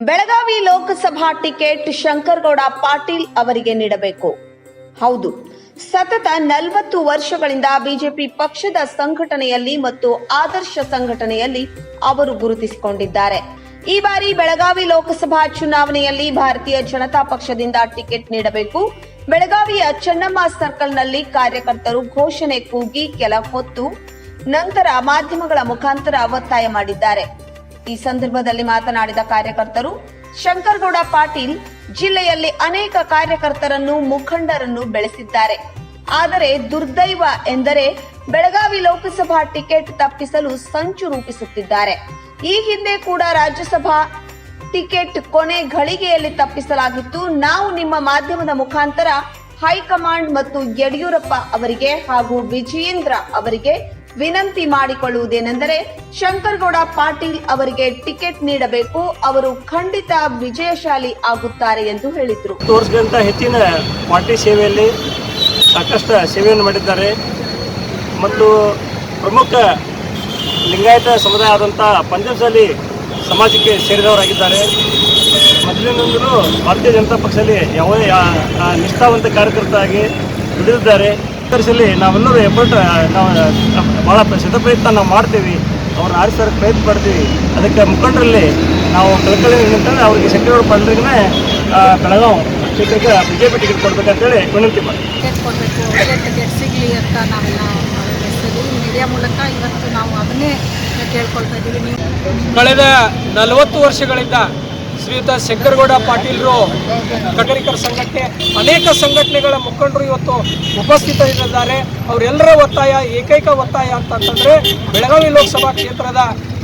Belagavi Lok Sabha ticket Shankaragouda Patil ಅವರಿಗೆ ನೀಡಬೇಕು. ಹೌದು, ಸತತ ನಲವತ್ತು ವರ್ಷಗಳಿಂದ ಬಿಜೆಪಿ ಪಕ್ಷದ ಸಂಘಟನೆಯಲ್ಲಿ ಮತ್ತು ಆದರ್ಶ ಸಂಘಟನೆಯಲ್ಲಿ ಅವರು ಗುರುತಿಸಿಕೊಂಡಿದ್ದಾರೆ. ಈ ಬಾರಿ ಬೆಳಗಾವಿ ಲೋಕಸಭಾ ಚುನಾವಣೆಯಲ್ಲಿ ಭಾರತೀಯ ಜನತಾ ಪಕ್ಷದಿಂದ ಟಿಕೆಟ್ ನೀಡಬೇಕು. ಬೆಳಗಾವಿಯ ಚೆನ್ನಮ್ಮ ಸರ್ಕಲ್ನಲ್ಲಿ ಕಾರ್ಯಕರ್ತರು ಘೋಷಣೆ ಕೂಗಿ ಕೆಲ ಹೊತ್ತು ನಂತರ ಮಾಧ್ಯಮಗಳ ಮುಖಾಂತರ ಒತ್ತಾಯ ಮಾಡಿದ್ದಾರೆ. ಈ ಸಂದರ್ಭದಲ್ಲಿ ಮಾತನಾಡಿದ ಕಾರ್ಯಕರ್ತರು, ಶಂಕರಗೌಡ ಪಾಟೀಲ್ ಜಿಲ್ಲೆಯಲ್ಲಿ ಅನೇಕ ಕಾರ್ಯಕರ್ತರನ್ನು, ಮುಖಂಡರನ್ನು ಬೆಳೆಸಿದ್ದಾರೆ. ಆದರೆ ದುರ್ದೈವ ಎಂದರೆ ಬೆಳಗಾವಿ ಲೋಕಸಭಾ ಟಿಕೆಟ್ ತಪ್ಪಿಸಲು ಸಂಚು ರೂಪಿಸುತ್ತಿದ್ದಾರೆ. ಈ ಹಿಂದೆ ಕೂಡ ರಾಜ್ಯಸಭಾ ಟಿಕೆಟ್ ಕೊನೆ ಘಳಿಗೆಯಲ್ಲಿ ತಪ್ಪಿಸಲಾಗಿತ್ತು. ನಾವು ನಿಮ್ಮ ಮಾಧ್ಯಮದ ಮುಖಾಂತರ ಹೈಕಮಾಂಡ್ ಮತ್ತು ಯಡಿಯೂರಪ್ಪ ಅವರಿಗೆ ಹಾಗೂ ವಿಜಯೇಂದ್ರ ಅವರಿಗೆ ವಿನಂತಿ ಮಾಡಿಕೊಳ್ಳುವುದೇನೆಂದರೆ ಶಂಕರಗೌಡ ಪಾಟೀಲ್ ಅವರಿಗೆ ಟಿಕೆಟ್ ನೀಡಬೇಕು. ಅವರು ಖಂಡಿತ ವಿಜಯಶಾಲಿ ಆಗುತ್ತಾರೆ ಎಂದು ಹೇಳಿದರು. ತೋರಿಸಿದಂತ ಹೆಚ್ಚಿನ ಪಾರ್ಟಿ ಸೇವೆಯಲ್ಲಿ ಸಾಕಷ್ಟು ಸೇವೆಯನ್ನು ಮಾಡಿದ್ದಾರೆ. ಮತ್ತು ಪ್ರಮುಖ ಲಿಂಗಾಯತ ಸಮುದಾಯ ಆದಂಥ ಪಂಜಾಬ್ಸಲ್ಲಿ ಸಮಾಜಕ್ಕೆ ಸೇರಿದವರಾಗಿದ್ದಾರೆ. ಮೊದಲಿನಿಂದಲೂ ಭಾರತೀಯ ಜನತಾ ಪಕ್ಷದಲ್ಲಿ ಯಾವ ನಿಷ್ಠಾವಂತ ಕಾರ್ಯಕರ್ತರಾಗಿ ದುಡಿದಿದ್ದಾರೆ. ನಾವೆಲ್ಲರೂ ಎಫರ್ಟ್ ನಾವು ಭಾಳ ಶತ ಪ್ರಯತ್ನ ನಾವು ಮಾಡ್ತೀವಿ. ಅವ್ರನ್ನ ಆರಿಸೋಕೆ ಪ್ರಯತ್ನ ಪಡ್ತೀವಿ. ಅದಕ್ಕೆ ಮುಖಂಡರಲ್ಲಿ ನಾವು ಕಳ್ಕೊಳ್ಳಿ ನಿಂತಂದ್ರೆ ಅವರಿಗೆ ಅವರು ಬಂದ್ರಿಗೆ ಬೆಳಗಾವ್ ಜೊತೆಗೆ ಬಿ ಜೆ ಪಿ ಟಿಕೆಟ್ ಕೊಡ್ಬೇಕಂತೇಳಿ ವಿನಂತಿ ಮಾಡಿ ಟಿಕೆಟ್ ಕೊಡಬೇಕು ಒಳ್ಳೆ ಟಿಕೆಟ್ ಸಿಗಲಿ ಅಂತ ನಾವೆಲ್ಲ ಮೀಡಿಯಾ ಮೂಲಕ ಇವತ್ತು ನಾವು ಅದನ್ನೇ ಕೇಳ್ಕೊಳ್ತಾ ಇದ್ದೀವಿ. ನೀವು ಕಳೆದ ನಲವತ್ತು ವರ್ಷಗಳಿಂದ ಶ್ರೀಯುತ ಶಂಕರಗೌಡ ಪಾಟೀಲರು ಕಟರಿಕರ ಸಂಘಟನೆ ಅನೇಕ ಸಂಘಟನೆಗಳ ಮುಖಂಡರು ಇವತ್ತು ಉಪಸ್ಥಿತರಿದ್ದಾರೆ. ಅವರೆಲ್ಲರ ಒತ್ತಾಯ, ಏಕೈಕ ಒತ್ತಾಯ ಅಂತಂತಂದ್ರೆ ಬೆಳಗಾವಿ ಲೋಕಸಭಾ ಕ್ಷೇತ್ರದ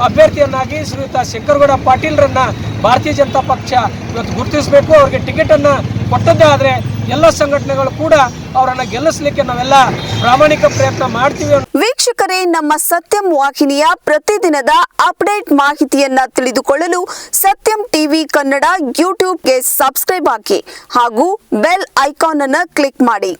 ಅಭ್ಯರ್ಥಿಯನ್ನಾಗಿ ಶ್ರೀಯುತ ಶಂಕರಗೌಡ ಪಾಟೀಲ್ರನ್ನ ಭಾರತೀಯ ಜನತಾ ಪಕ್ಷ ಇವತ್ತು ಗುರುತಿಸಬೇಕು, ಅವ್ರಿಗೆ ಟಿಕೆಟನ್ನು ಕೊಟ್ಟದ್ದೇ ಆದರೆ ಎಲ್ಲ ಸಂಘಟನೆಗಳು ಕೂಡ ಅವರನ್ನು ಗೆಲ್ಲಿಸಲಿಕ್ಕೆ ನಾವೆಲ್ಲ ಪ್ರಾಮಾಣಿಕ ಪ್ರಯತ್ನ ಮಾಡ್ತೀವಿ ವೀಕ್ಷಕರೇ, ನಮ್ಮ ಸತ್ಯಂ ವಾಹಿನಿಯ ಪ್ರತಿದಿನದ ಅಪ್ಡೇಟ್ ಮಾಹಿತಿಯನ್ನ ತಿಳಿದುಕೊಳ್ಳಲು ಸತ್ಯಂ ಟಿವಿ ಕನ್ನಡ ಯೂಟ್ಯೂಬ್ಗೆ ಸಬ್ಸ್ಕ್ರೈಬ್ ಹಾಕಿ ಹಾಗೂ ಬೆಲ್ ಐಕಾನ್ ಅನ್ನು ಕ್ಲಿಕ್ ಮಾಡಿ.